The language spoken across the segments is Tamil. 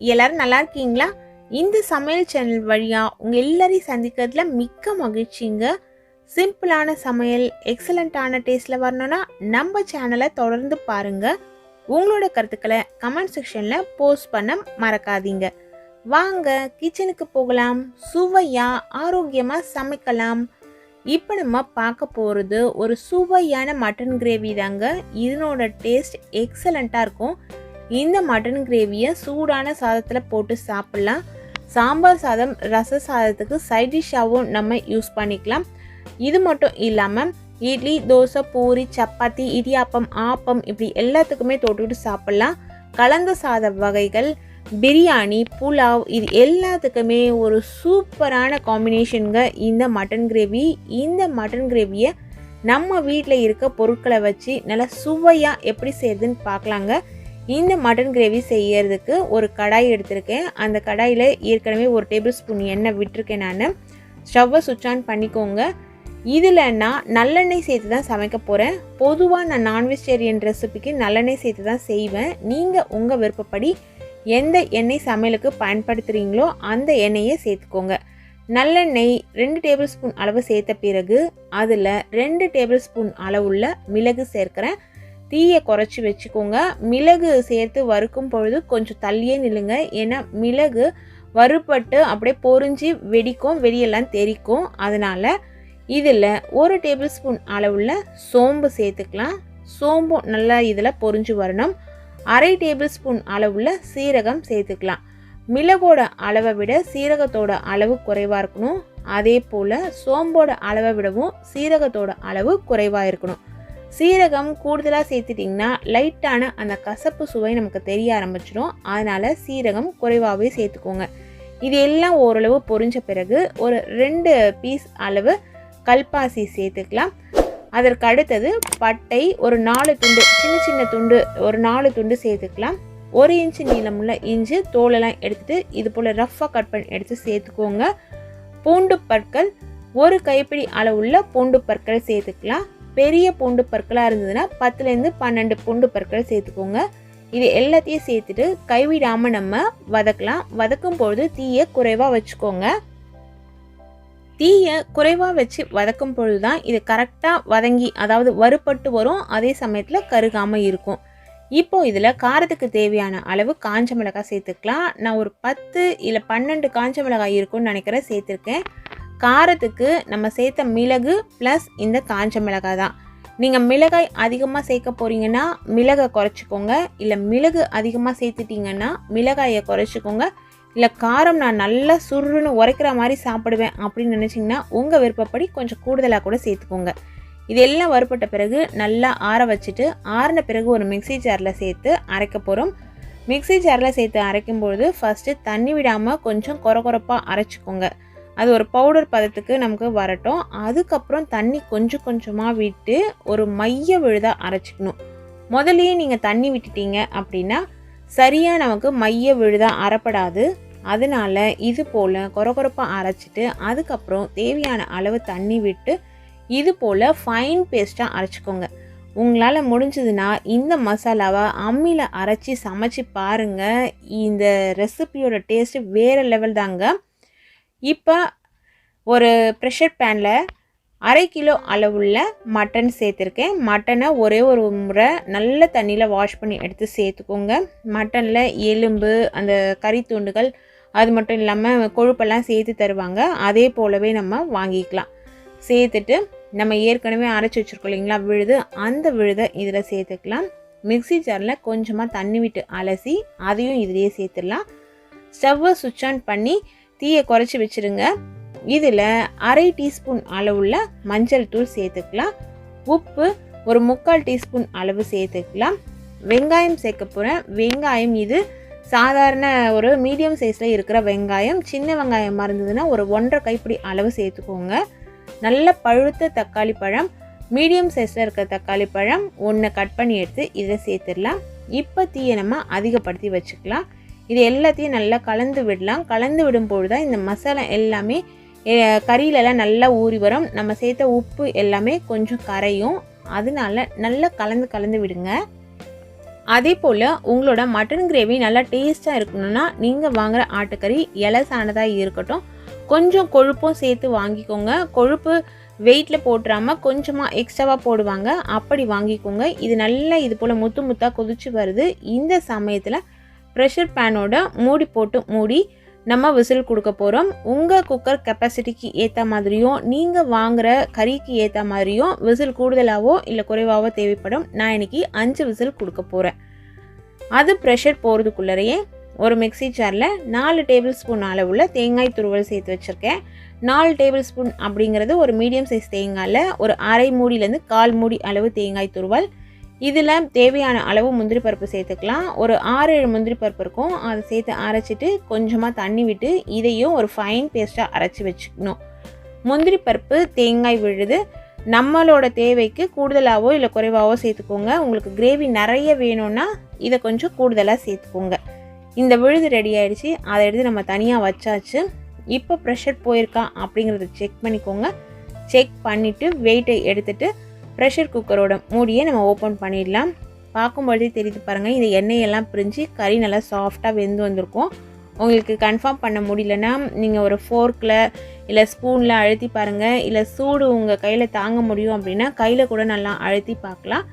எல்லாரும் நல்லா இருக்கீங்களா? இந்த சமையல் சேனல் வழியாக உங்கள் எல்லாரையும் சந்திக்கிறதுல மிக்க மகிழ்ச்சிங்க. சிம்பிளான சமையல் எக்ஸலண்ட்டான டேஸ்ட்டில் வரணும்னா நம்ம சேனலை தொடர்ந்து பாருங்கள் உங்களோட கருத்துக்களை கமெண்ட் செக்ஷனில் போஸ்ட் பண்ண மறக்காதீங்க. வாங்க கிச்சனுக்கு போகலாம். சுவையாக ஆரோக்கியமாக சமைக்கலாம். இப்போ நம்ம பார்க்க போகிறது ஒரு சுவையான மட்டன் கிரேவி தாங்க. இதனோட டேஸ்ட் எக்ஸலண்ட்டாக இருக்கும். இந்த மட்டன் கிரேவியை சூடான சாதத்தில் போட்டு சாப்பிட்லாம். சாம்பார் சாதம் ரச சாதத்துக்கு சைட் டிஷ்ஷாகவும் நம்ம யூஸ் பண்ணிக்கலாம். இது மட்டும் இல்லாமல் இட்லி தோசை பூரி சப்பாத்தி இடியாப்பம் ஆப்பம் இப்படி எல்லாத்துக்குமே தொட்டுக்கிட்டு சாப்பிட்லாம். கலந்த சாத வகைகள் பிரியாணி புலாவ் இது எல்லாத்துக்குமே ஒரு சூப்பரான காம்பினேஷனுங்க இந்த மட்டன் கிரேவி இந்த மட்டன் கிரேவியை நம்ம வீட்டில் இருக்க பொருட்களை வச்சு நல்லா சுவையாக எப்படி செய்யுதுன்னு பார்க்கலாங்க. இந்த மட்டன் கிரேவி செய்யறதுக்கு ஒரு கடாய் எடுத்திருக்கேன். அந்த கடாயில் ஏற்கனவே ஒரு டேபிள் ஸ்பூன் எண்ணெய் விட்டுருக்கேன் நான். ஸ்டவ்வை சுவிட்ச் ஆன் பண்ணிக்கோங்க. இதில் நான் நல்லெண்ணெய் சேர்த்து தான் சமைக்க போகிறேன் பொதுவாக நான் நான்வெஜிடேரியன் ரெசிபிக்கு நல்லெண்ணெய் சேர்த்து தான் செய்வேன். நீங்கள் உங்கள் விருப்பப்படி எந்த எண்ணெய் சமையலுக்கு பயன்படுத்துகிறீங்களோ அந்த எண்ணெயை சேர்த்துக்கோங்க. நல்லெண்ணெய் ரெண்டு டேபிள் ஸ்பூன் அளவு சேர்த்த பிறகு அதில் ரெண்டு டேபிள் ஸ்பூன் அளவுள்ள மிளகு சேர்க்குறேன். தீயை குறைச்சி வச்சுக்கோங்க. மிளகு சேர்த்து வறுக்கும் பொழுது கொஞ்சம் தள்ளியே நில்லுங்க. ஏன்னா மிளகு வறுபட்டு அப்படியே பொறிஞ்சி வெடிக்கும் வெளியெல்லாம் தெரிக்கும். அதனால் இதில் ஒரு டேபிள் ஸ்பூன் அளவுள்ள சோம்பு சேர்த்துக்கலாம். சோம்பும் நல்லா இதில் பொறிஞ்சு வரணும். அரை டேபிள் ஸ்பூன் அளவுள்ள சீரகம் சேர்த்துக்கலாம். மிளகோட அளவை விட சீரகத்தோட அளவு குறைவாக இருக்கணும். அதே போல் சோம்போட அளவை விடவும் சீரகத்தோட அளவு குறைவாக இருக்கணும். சீரகம் கூடுதலாக சேர்த்துட்டிங்கன்னா லைட்டான அந்த கசப்பு சுவை நமக்கு தெரிய ஆரம்பிச்சிடும். அதனால் சீரகம் குறைவாகவே சேர்த்துக்கோங்க. இது எல்லாம் ஓரளவு பொரிஞ்ச பிறகு ஒரு ரெண்டு பீஸ் அளவு கல்பாசி சேர்த்துக்கலாம். அதற்கு அடுத்தது பட்டை ஒரு நாலு துண்டு சின்ன சின்ன துண்டு ஒரு நாலு துண்டு சேர்த்துக்கலாம். ஒரு இன்ச்சு நீளமுள்ள இஞ்சி தோலெல்லாம் எடுத்துட்டு இது போல் ரஃப்பாக கட் பண்ணி எடுத்து சேர்த்துக்கோங்க. பூண்டு பற்கள் ஒரு கைப்பிடி அளவுள்ள பூண்டு பற்கள் சேர்த்துக்கலாம். பெரிய பூண்டு பற்களாக இருந்ததுன்னா பத்துலேருந்து பன்னெண்டு பூண்டு பற்கள் சேர்த்துக்கோங்க. இது எல்லாத்தையும் சேர்த்துட்டு கைவிடாமல் நம்ம வதக்கலாம். வதக்கும் பொழுது தீயை குறைவாக வச்சுக்கோங்க. தீயை குறைவாக வச்சு வதக்கும் பொழுது தான் இது கரெக்டாக வதங்கி அதாவது வறுபட்டு வரும். அதே சமயத்தில் கருகாமல் இருக்கும். இப்போது இதில் காரத்துக்கு தேவையான அளவு காஞ்ச மிளகாய் சேர்த்துக்கலாம். நான் ஒரு பத்து இல்லை பன்னெண்டு காஞ்ச மிளகாய் இருக்கும்னு நினைக்கிறேன் சேர்த்துருக்கேன். காரத்துக்கு நம்ம சேர்த்த மிளகு ப்ளஸ் இந்த காஞ்ச மிளகாய் தான். நீங்கள் மிளகாய் அதிகமாக சேர்க்க போகிறீங்கன்னா மிளகை குறைச்சிக்கோங்க. இல்லை மிளகு அதிகமாக சேர்த்துட்டிங்கன்னா மிளகாயை குறைச்சிக்கோங்க. இல்லை காரம் நான் நல்லா சுருன்னு உரைக்கிற மாதிரி சாப்பிடுவேன் அப்படின்னு நினச்சிங்கன்னா உங்கள் விருப்பப்படி கொஞ்சம் கூடுதலாக கூட சேர்த்துக்கோங்க. இது எல்லாம் வறுப்பட்ட பிறகு நல்லா ஆற வச்சுட்டு ஆறின பிறகு ஒரு மிக்சி ஜாரில் சேர்த்து அரைக்க போகிறோம் மிக்சி ஜாரில் சேர்த்து அரைக்கும்பொழுது ஃபஸ்ட்டு தண்ணி விடாமல் கொஞ்சம் கொர கொரப்பாக அரைச்சிக்கோங்க. அது ஒரு பவுடர் பதத்துக்கு நமக்கு வரட்டும். அதுக்கப்புறம் தண்ணி கொஞ்சம் கொஞ்சமாக விட்டு ஒரு மைய விழுதாக அரைச்சிக்கணும். முதல்லையே நீங்கள் தண்ணி விட்டுட்டீங்க அப்படின்னா சரியாக நமக்கு மைய விழுதாக அறப்படாது. அதனால் இது போல் கொரகொரப்பாக அரைச்சிட்டு அதுக்கப்புறம் தேவையான அளவு தண்ணி விட்டு இது போல் ஃபைன் பேஸ்ட்டாக அரைச்சிக்கோங்க. உங்களால் முடிஞ்சதுன்னா இந்த மசாலாவை அம்மியில் அரைச்சி சமைச்சு பாருங்கள் இந்த ரெசிபியோட டேஸ்ட்டு வேறு லெவல் தாங்க. இப்போ ஒரு ப்ரெஷர் பேனில் அரை கிலோ அளவுள்ள மட்டன் சேர்த்துருக்கேன். மட்டனை ஒரே ஒரு முறை நல்ல தண்ணியில் வாஷ் பண்ணி எடுத்து சேர்த்துக்கோங்க. மட்டனில் எலும்பு அந்த கறி துண்டுகள் அது மட்டும் இல்லாமல் கொழுப்பெல்லாம் சேர்த்து தருவாங்க. அதே போலவே நம்ம வாங்கிக்கலாம். சேர்த்துட்டு நம்ம ஏற்கனவே அரைச்சி வச்சுருக்கோம் இல்லைங்களா விழுது. அந்த விழுதை இதில் சேர்த்துக்கலாம். மிக்சி ஜாரில் கொஞ்சமாக தண்ணி விட்டு அலசி அதையும் இதிலேயே சேர்த்துடலாம். ஸ்டவ்வை சுவிட்ச் ஆன் பண்ணி தீயை குறைச்சி வச்சுருங்க. இதில் அரை டீஸ்பூன் அளவுள்ள மஞ்சள் தூள் சேர்த்துக்கலாம். உப்பு ஒரு முக்கால் டீஸ்பூன் அளவு சேர்த்துக்கலாம். வெங்காயம் சேர்க்க போகிறேன் வெங்காயம் இது சாதாரண ஒரு மீடியம் சைஸில் இருக்கிற வெங்காயம். சின்ன வெங்காயமாக இருந்ததுன்னா ஒரு ஒன்றரை கைப்பிடி அளவு சேர்த்துக்கோங்க. நல்ல பழுத்த தக்காளி பழம் மீடியம் சைஸில் இருக்கிற தக்காளி பழம் ஒன்று கட் பண்ணி எடுத்து இதை சேர்த்துடலாம். இப்போ தீயை நம்ம அதிகப்படுத்தி வச்சுக்கலாம். இது எல்லாத்தையும் நல்லா கலந்து விடலாம். கலந்து விடும்போது தான் இந்த மசாலா எல்லாமே கறியிலலாம் நல்லா ஊறி வரும். நம்ம சேர்த்த உப்பு எல்லாமே கொஞ்சம் கரையும். அதனால நல்லா கலந்து கலந்து விடுங்க. அதே போல் உங்களோட மட்டன் கிரேவி நல்லா டேஸ்ட்டாக இருக்கணும்னா நீங்கள் வாங்குகிற ஆட்டுக்கறி இலசானதாக இருக்கட்டும். கொஞ்சம் கொழுப்பும் சேர்த்து வாங்கிக்கோங்க. கொழுப்பு வெயிட்டில் போட்டுறாமல் கொஞ்சமாக எக்ஸ்ட்ராவாக போடுவாங்க. அப்படி வாங்கிக்கோங்க. இது நல்லா இது போல் முத்து முத்தாக கொதிச்சு வருது. இந்த சமயத்தில் ப்ரெஷர் பேனோட மூடி போட்டு மூடி நம்ம விசில் கொடுக்க போகிறோம் உங்கள் குக்கர் கெப்பாசிட்டிக்கு ஏற்ற மாதிரியும் நீங்கள் வாங்குகிற கறிக்கு ஏற்ற மாதிரியும் விசில் கூடுதலாகவோ இல்லை குறைவாகவோ தேவைப்படும். நான் இன்றைக்கி அஞ்சு விசில் கொடுக்க போகிறேன் அது ப்ரெஷர் போகிறதுக்குள்ளறையே ஒரு மிக்சி ஜாரில் நாலு டேபிள் ஸ்பூன் அளவுள்ள தேங்காய் துருவல் சேர்த்து வச்சுருக்கேன். நாலு டேபிள் ஸ்பூன் அப்படிங்கிறது ஒரு மீடியம் சைஸ் தேங்காயில் ஒரு அரை மூடியிலேருந்து கால் மூடி அளவு தேங்காய் துருவல். இதில் தேவையான அளவு முந்திரி பருப்பு சேர்த்துக்கலாம். ஒரு ஆறு ஏழு முந்திரி பருப்பு இருக்கும். அதை சேர்த்து அரைச்சிட்டு கொஞ்சமாக தண்ணி விட்டு இதையும் ஒரு ஃபைன் பேஸ்ட்டாக அரைச்சி வச்சுக்கணும். முந்திரி பருப்பு தேங்காய் விழுது. நம்மளோட தேவைக்கு கூடுதலாகவோ இல்லை குறைவாகவோ சேர்த்துக்கோங்க. உங்களுக்கு கிரேவி நிறைய வேணும்னா இதை கொஞ்சம் கூடுதலாக சேர்த்துக்கோங்க. இந்த விழுது ரெடி ஆயிடுச்சு. அதை எடுத்து நம்ம தனியாக வச்சாச்சு. இப்போ ப்ரெஷர் போயிருக்கா அப்படிங்கிறத செக் பண்ணிக்கோங்க. செக் பண்ணிவிட்டு வெயிட்டை எடுத்துகிட்டு ப்ரெஷர் குக்கரோட மூடியை நம்ம ஓப்பன் பண்ணிடலாம். பார்க்கும்பொழுதே தெரியுது பாருங்கள் இந்த எண்ணெயெல்லாம் பிரிஞ்சு கறி நல்லா சாஃப்டாக வெந்து வந்திருக்கும். உங்களுக்கு கன்ஃபார்ம் பண்ண முடியலன்னா நீங்கள் ஒரு ஃபோர்க்கில் இல்லை ஸ்பூனில் அழுத்தி பாருங்கள் இல்லை சூடு உங்கள் கையில் தாங்க முடியும் அப்படின்னா கையில் கூட நல்லா அழுத்தி பார்க்கலாம்.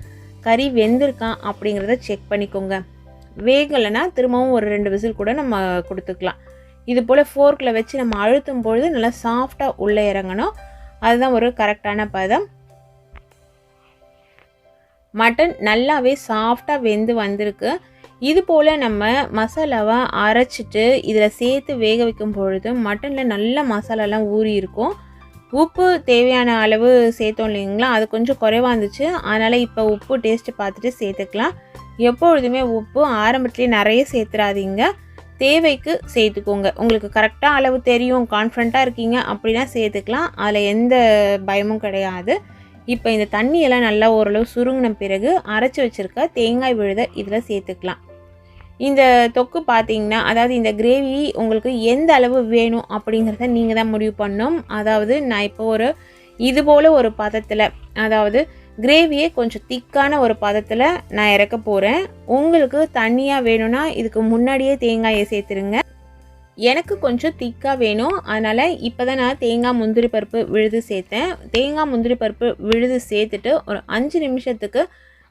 கறி வெந்திருக்கான் அப்படிங்கிறத செக் பண்ணிக்கோங்க. வேகலைன்னா திரும்பவும் ஒரு ரெண்டு விசில் கூட நம்ம கொடுத்துக்கலாம். இது போல் ஃபோர்க்கில் வச்சு நம்ம அழுத்தும் பொழுது நல்லா சாஃப்டாக உள்ளே இறங்கணும். அதுதான் ஒரு கரெக்டான பதம். மட்டன் நல்லாவே சாஃப்டாக வெந்து வந்திருக்கு. இது போல் நம்ம மசாலாவை அரைச்சிட்டு இதில் சேர்த்து வேக வைக்கும் பொழுது மட்டனில் நல்ல மசாலாலாம் ஊறி இருக்கும். உப்பு தேவையான அளவு சேர்த்தோம் இல்லைங்களா? அது கொஞ்சம் குறைவாக இருந்துச்சு. அதனால் இப்போ உப்பு டேஸ்ட்டு பார்த்துட்டு சேர்த்துக்கலாம். எப்பொழுதுமே உப்பு ஆரம்பத்துலேயே நிறைய சேர்த்துறாதீங்க. தேவைக்கு சேர்த்துக்கோங்க. உங்களுக்கு கரெக்டாக அளவு தெரியும் கான்ஃபிடண்ட்டாக இருக்கீங்க அப்படின்னா சேர்த்துக்கலாம். அதில் எந்த பயமும் கிடையாது. இப்போ இந்த தண்ணியெல்லாம் நல்லா ஓரளவு சுருங்கின பிறகு அரைச்சி வச்சுருக்க தேங்காய் விழுத இதில் சேர்த்துக்கலாம். இந்த தொக்கு பார்த்தீங்கன்னா அதாவது இந்த கிரேவி உங்களுக்கு எந்த அளவு வேணும் அப்படிங்கிறத நீங்கள் தான் முடிவு பண்ணோம் அதாவது நான் இப்போ ஒரு இது போல் ஒரு பதத்தில் அதாவது கிரேவியே கொஞ்சம் திக்கான ஒரு பதத்தில் நான் இறக்க போகிறேன் உங்களுக்கு தண்ணியாக வேணும்னா இதுக்கு முன்னாடியே தேங்காயை சேர்த்துருங்க. எனக்கு கொஞ்சம் திக்காக வேணும். அதனால் இப்போ தான் நான் தேங்காய் முந்திரி பருப்பு விழுது சேர்த்தேன். தேங்காய் முந்திரி பருப்பு விழுது சேர்த்துட்டு ஒரு அஞ்சு நிமிஷத்துக்கு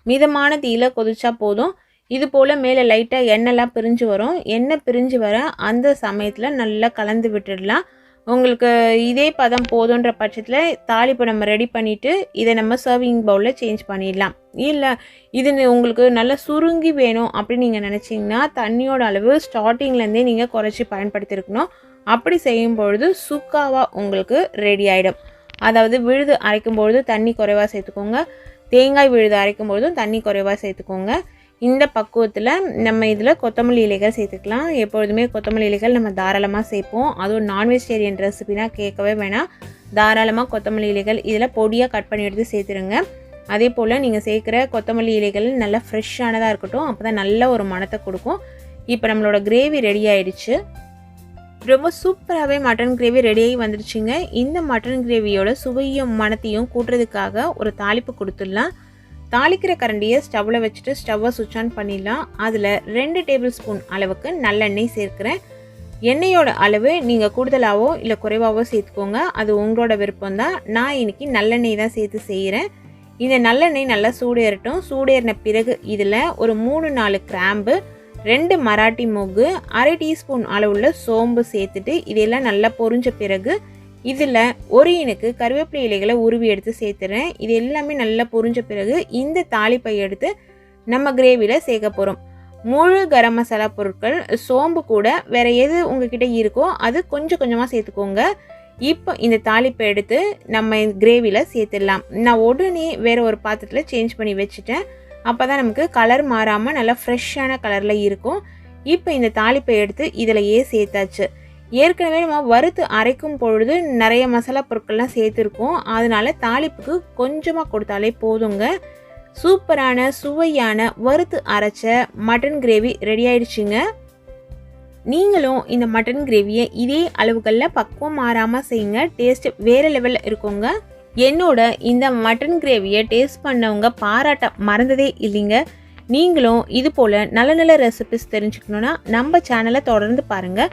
மிதமான தீயில கொதிச்சா போதும். இது போல் மேலே லைட்டாக எண்ணெய்லாம் பிரிஞ்சு வரும். எண்ணெய் பிரிஞ்சு வர அந்த சமயத்தில் நல்லா கலந்து விட்டுடலாம். உங்களுக்கு இதே பதம் போதுன்ற பட்சத்தில் தாளிப்பு நம்ம ரெடி பண்ணிவிட்டு இதை நம்ம சர்விங் பவுலில் சேஞ்ச் பண்ணிடலாம். இல்லை இது உங்களுக்கு நல்லா சுருங்கி வேணும் அப்படின்னு நீங்கள் நினச்சிங்கன்னா தண்ணியோட அளவு ஸ்டார்டிங்லேருந்தே நீங்கள் குறைச்சி பயன்படுத்தியிருக்கணும் அப்படி செய்யும் பொழுது சுக்காவாக உங்களுக்கு ரெடி ஆகிடும் அதாவது விழுது அரைக்கும் பொழுது தண்ணி குறைவாக சேர்த்துக்கோங்க. தேங்காய் விழுது அரைக்கும் பொழுதும் தண்ணி குறைவாக சேர்த்துக்கோங்க. இந்த பக்குவத்தில் நம்ம இதில் கொத்தமல்லி இலைகள் சேர்த்துக்கலாம். எப்பொழுதுமே கொத்தமல்லி இலைகள் நம்ம தாராளமாக சேர்ப்போம். அதுவும் நான்வெஜிடேரியன் ரெசிபினா கேட்கவே வேணாம். தாராளமாக கொத்தமல்லி இலைகள் இதில் பொடியாக கட் பண்ணி எடுத்து சேர்த்துருங்க. அதே போல் நீங்கள் சேர்க்குற கொத்தமல்லி இலைகள் நல்லா ஃப்ரெஷ்ஷானதாக இருக்கட்டும். அப்போ தான் நல்ல ஒரு மனத்தை கொடுக்கும். இப்போ நம்மளோட கிரேவி ரெடி ஆயிடுச்சு. ரொம்ப சூப்பராகவே மட்டன் கிரேவி ரெடியாகி வந்துடுச்சுங்க இந்த மட்டன் கிரேவியோட சுவையும் மனத்தையும் கூட்டுறதுக்காக ஒரு தாளிப்பு கொடுத்துடலாம். தாளிக்கிற கரண்டியை ஸ்டவ்வில் வச்சுட்டு ஸ்டவ்வை சுவிட்ச் ஆன் பண்ணிடலாம். அதில் ரெண்டு டேபிள் ஸ்பூன் அளவுக்கு நல்லெண்ணெய் சேர்க்குறேன். எண்ணெயோட அளவு நீங்கள் கூடுதலாகவோ இல்லை குறைவாகவோ சேர்த்துக்கோங்க. அது உங்களோட விருப்பம் தான் நான் இன்றைக்கி நல்லெண்ணெய் தான் சேர்த்து செய்கிறேன் இந்த நல்லெண்ணெய் நல்லா சூடேறட்டும் சூடேறின பிறகு இதில் ஒரு மூணு நாலு கிராம்பு ரெண்டு மராட்டி மொகு அரை டீஸ்பூன் அளவுள்ள சோம்பு சேர்த்துட்டு இதெல்லாம் நல்லா பொரிஞ்ச பிறகு இதில் ஒரு இனுக்கு கருவேப்பிலை இலைகளை உருவி எடுத்து சேர்த்துறேன். இது எல்லாமே நல்லா பொரிஞ்ச பிறகு இந்த தாளிப்பை எடுத்து நம்ம கிரேவியில் சேர்க்க போகிறோம் முழு கரம் மசாலா பொருட்கள் சோம்பு கூட வேறு எது உங்ககிட்ட இருக்கோ அது கொஞ்சம் கொஞ்சமாக சேர்த்துக்கோங்க. இப்போ இந்த தாளிப்பை எடுத்து நம்ம கிரேவியில் சேர்த்துடலாம். நான் உடனே வேறு ஒரு பாத்திரத்தில் சேஞ்ச் பண்ணி வச்சுட்டேன். அப்போ தான் நமக்கு கலர் மாறாமல் நல்லா ஃப்ரெஷ்ஷான கலரில் இருக்கும். இப்போ இந்த தாளிப்பை எடுத்து இதிலையே சேர்த்தாச்சு. ஏற்கனவே நம்ம வறுத்து அரைக்கும் பொழுது நிறைய மசாலா பொருட்கள்லாம் சேர்த்துருக்கோம். அதனால் தாளிப்புக்கு கொஞ்சமாக கொடுத்தாலே போதுங்க. சூப்பரான சுவையான வறுத்து அரைச்ச மட்டன் கிரேவி ரெடி ஆயிடுச்சுங்க. நீங்களும் இந்த மட்டன் கிரேவியை இதே அளவுகளில் பக்குவம் மாறாமல் செய்யுங்க. டேஸ்ட் வேறு லெவலில் இருக்குங்க. என்னோட இந்த மட்டன் கிரேவியை டேஸ்ட் பண்ணவங்க பாராட்ட மறந்ததே இல்லைங்க. நீங்களும் இது போல் நல்ல நல்ல ரெசிபிஸ் தெரிஞ்சுக்கணுன்னா நம்ம சேனலை தொடர்ந்து பாருங்கள்